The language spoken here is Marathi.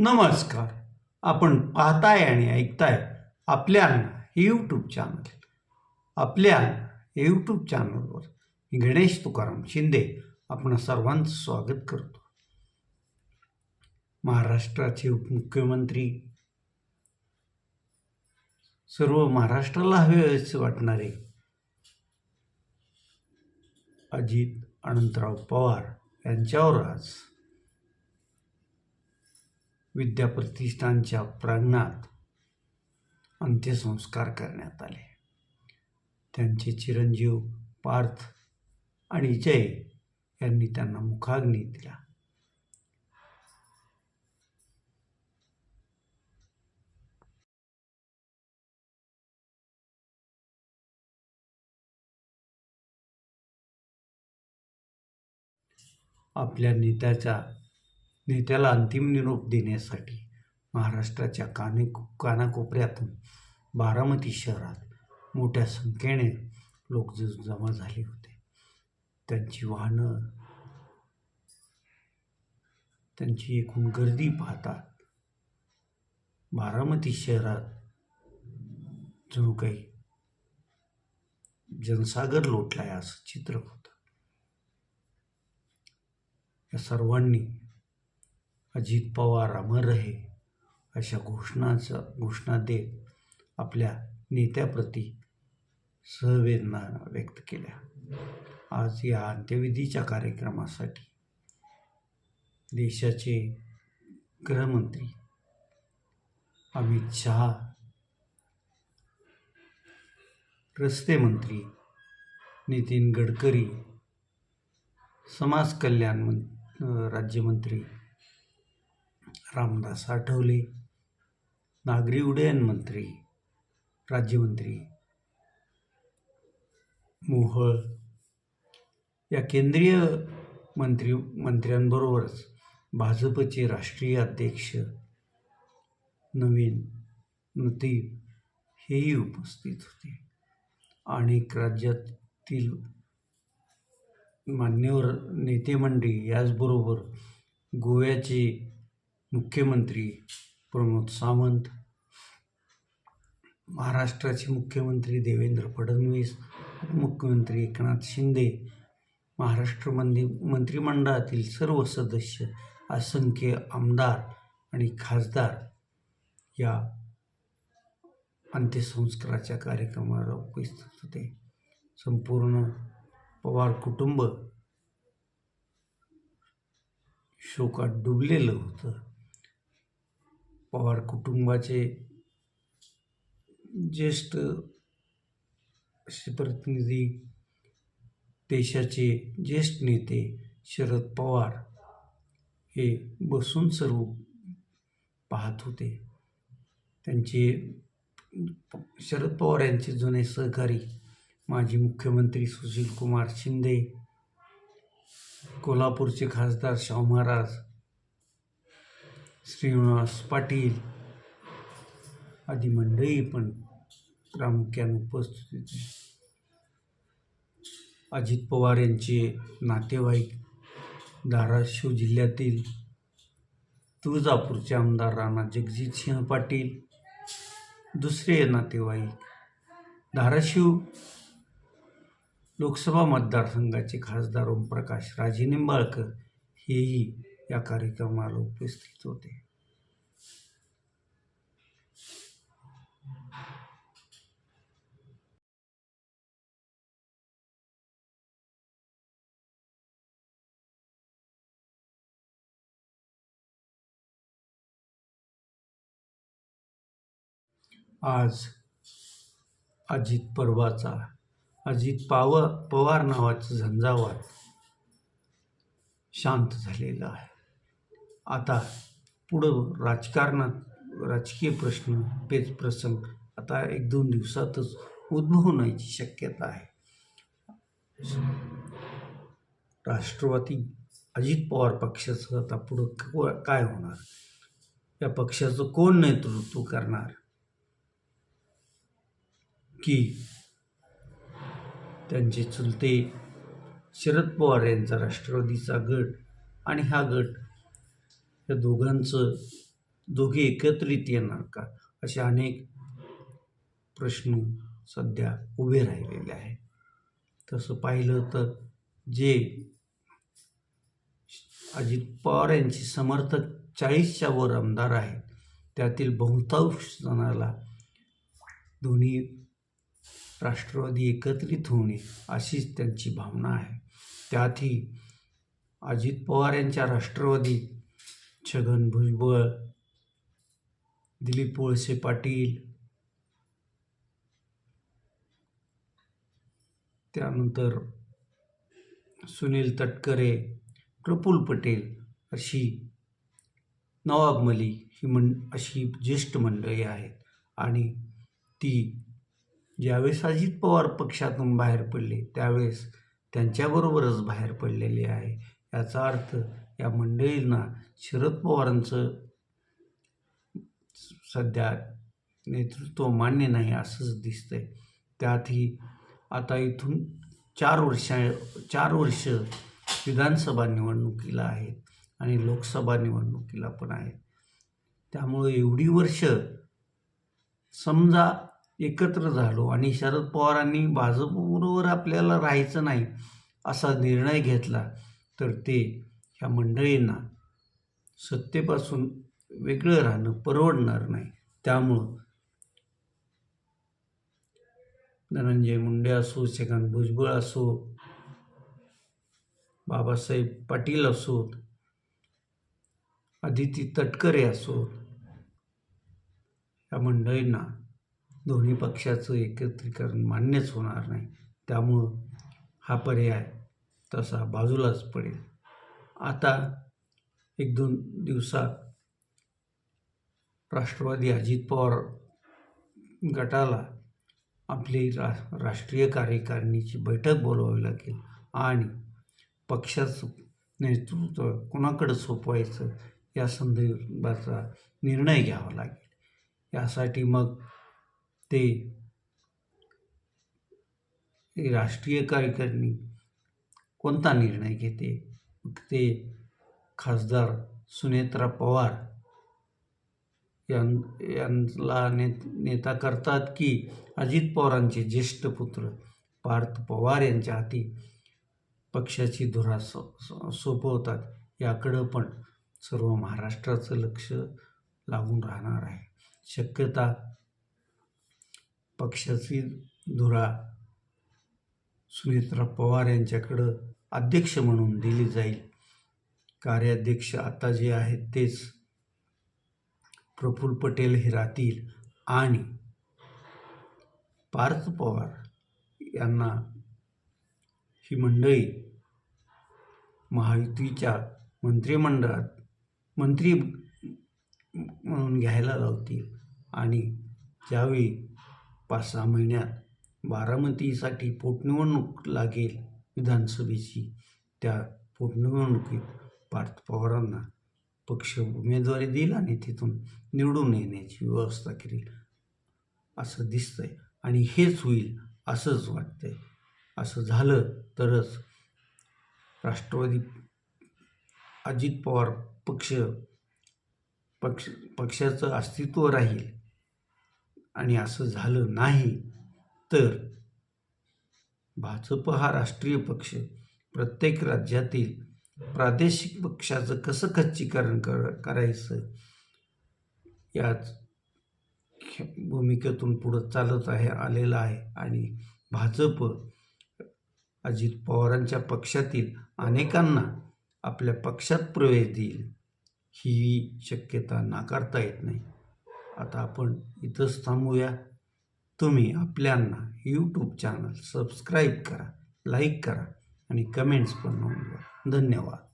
नमस्कार. आपण पाहताय आणि ऐकताय आपल्या हे यूट्यूब चॅनल आपल्या यूट्यूब चॅनलवर मी गणेश तुकाराम शिंदे आपण सर्वांचं स्वागत करतो. महाराष्ट्राचे उपमुख्यमंत्री. सर्व महाराष्ट्राला हवे असे वाटणारे अजित अनंतराव पवार यांच्यावर आज विद्याप्रतिष्ठानच्या प्रांगणात अंत्यसंस्कार करण्यात आले. त्यांचे चिरंजीव पार्थ आणि जय यांनी त्यांना मुखाग्नी दिला. आपल्या नेत्याचा नेत्याला अंतिम निरोप देण्यासाठी महाराष्ट्राच्या काने कानाकोपऱ्यातून बारामती शहरात मोठ्या संख्येने लोक ज जमा झाले होते. त्यांची वाहनं त्यांची एकूण गर्दी पाहतात बारामती शहरात जणू काही जनसागर लोटलाय असं चित्र होतं. या सर्वांनी अजित पवार अमर रहे अशा घोषणाचा घोषणा देत आपल्या नेत्याप्रती सहवेदना व्यक्त केल्या. आज या अंत्यविधीच्या कार्यक्रमासाठी देशाचे गृहमंत्री अमित शहा रस्ते मंत्री नितीन गडकरी समाज कल्याण मं राज्यमंत्री रामदास आठवले. नागरी उड्डयन मंत्री राज्यमंत्री मोहळ. या केंद्रीय मंत्री मंत्र्यांबरोबरच भाजपचे राष्ट्रीय अध्यक्ष नवीन नतीब हेही उपस्थित होते. अनेक राज्यातील मान्यवर नेते मंडळी याचबरोबर गोव्याचे मुख्यमंत्री प्रमोद सावंत महाराष्ट्राचे मुख्यमंत्री देवेंद्र फडणवीस उपमुख्यमंत्री एकनाथ शिंदे महाराष्ट्र मंदी मंत्रिमंडळातील सर्व सदस्य असंख्य आमदार आणि खासदार या अंत्यसंस्काराच्या कार्यक्रमाला उपस्थित होते. संपूर्ण पवार कुटुंब शोकात डुबलेलं होतं. पवार कुटुंबाचे ज्येष्ठ असे प्रतिनिधी देशाचे ज्येष्ठ नेते शरद पवार हे बसून सर्व पाहत होते. त्यांचे शरद पवार यांचे जुने सहकारी माजी मुख्यमंत्री सुशीलकुमार शिंदे कोल्हापूरचे खासदार शाहू महाराज श्रीनिवास पाटील आदी मंडळी पण प्रामुख्याने उपस्थित होते. अजित पवार यांचे नातेवाईक धाराशिव जिल्ह्यातील तुळजापूरचे आमदार राणा जगजितसिंह पाटील दुसरे नातेवाईक धाराशिव लोकसभा मतदारसंघाचे खासदार ओमप्रकाश राजे निंबाळकर हेही या कार्यक्रमाला उपस्थित होते. आज अजित पर्वाचा अजित पाव पवार नावाचं झंझावात शांत झालेलं आहे. आता पुढं राजकारणात राजकीय प्रश्न पेच प्रसंग आता एक दोन दिवसातच उद्भवण्याची शक्यता आहे. राष्ट्रवादी अजित पवार पक्षाचं आता पुढं काय होणार? या पक्षाचं कोण नेतृत्व करणार? की त्यांचे चुलते शरद पवार यांचा राष्ट्रवादीचा गट आणि हा गट या दोघांचं दोघे एकत्रित येणार का? असे अनेक प्रश्न सध्या उभे राहिलेले आहे तसं पाहिलं तर जे अजित पवार यांचे समर्थक चाळीसच्या वर आमदार आहेत त्यातील बहुतांश जणाला दोन्ही राष्ट्रवादी एकत्रित होणे अशीच त्यांची भावना आहे. त्यातही अजित पवार यांच्या राष्ट्रवादी छगन भुजबळ दिलीप वळसे पाटील. त्यानंतर सुनील तटकरे प्रफुल पटेल अशी नवाब मली ही मं अशी ज्येष्ठ मंडळी आहेत. आणि ती ज्यावेळेस अजित पवार पक्षातून बाहेर पडले त्यावेळेस त्यांच्याबरोबरच बाहेर पडलेली आहे. याचा अर्थ या मंडळींना शरद पवारांचं सध्या नेतृत्व मान्य नाही असंच दिसतंय. त्यातही आता इथून चार वर्षा चार वर्ष विधानसभा निवडणुकीला आहेत आणि लोकसभा निवडणुकीला पण आहेत. त्यामुळे एवढी वर्ष समजा एकत्र झालो आणि शरद पवारांनी भाजपबरोबर आपल्याला राहायचं नाही असा निर्णय घेतला तर ते ह्या मंडळींना सत्तेपासून वेगळं राहणं परवडणार नाही. त्यामुळं धनंजय मुंडे असो शेखांत भुजबळ असो बाबासाहेब पाटील असोत आदिती तटकरे असोत या मंडळींना दोन्ही पक्षाचं एकत्रीकरण मान्यच होणार नाही. त्यामुळं हा पर्याय तसा बाजूलाच पडेल. आता एक दोन दिवसात राष्ट्रवादी अजित पवार गटाला आपली रा राष्ट्रीय कार्यकारिणीची बैठक बोलवावी लागेल आणि पक्षाचं नेतृत्व कोणाकडे सोपवायचं या संदर्भाचा निर्णय घ्यावा लागेल. यासाठी मग ते राष्ट्रीय कार्यकारिणी कोणता निर्णय घेते? ते खासदार सुनेत्रा पवार यां यांना ने नेता करतात की अजित पवारांचे ज्येष्ठ पुत्र पार्थ पवार यांच्या हाती पक्षाची धुरा सो सोपवतात. याकडं पण सर्व महाराष्ट्राचं लक्ष लागून राहणार आहे. शक्यता पक्षाची धुरा सुनेत्रा पवार यांच्याकडं अध्यक्ष म्हणून दिली जाईल. कार्याध्यक्ष आता जे आहेत तेच प्रफुल्ल पटेल हे राहतील आणि पार्थ पवार यांना ही मंडळी महायुतीच्या मंत्रिमंडळात मंत्री म्हणून घ्यायला लावतील. आणि ज्यावेळी पाच सहा महिन्यात बारामतीसाठी पोटनिवडणूक लागेल विधानसभेची त्या पोटनिवडणुकीत पाठ पवारांना पक्ष उमेदवारी देईल आणि तिथून निवडून येण्याची व्यवस्था करेल. असं दिसतंय आणि हेच होईल असंच वाटतंय. असं झालं तरच राष्ट्रवादी अजित पवार पक्ष पक्ष पक्षाचं अस्तित्व राहील. आणि असं झालं नाही तर भाजप हा राष्ट्रीय पक्ष. प्रत्येक राज्यातील प्रादेशिक पक्षाचं कसं खच्चीकरण कर करायचं? याच भूमिकेतून पुढं चालत आहे आलेलं आहे. आणि भाजप अजित पवारांच्या पक्षातील अनेकांना आपल्या पक्षात प्रवेश देईल ही शक्यता नाकारता येत नाही. आता आपण इथंच थांबूया. तुम्ही आपल्यांना यूट्यूब चॅनल सबस्क्राईब करा लाईक करा. आणि कमेंट्स पण नोंदवा. धन्यवाद.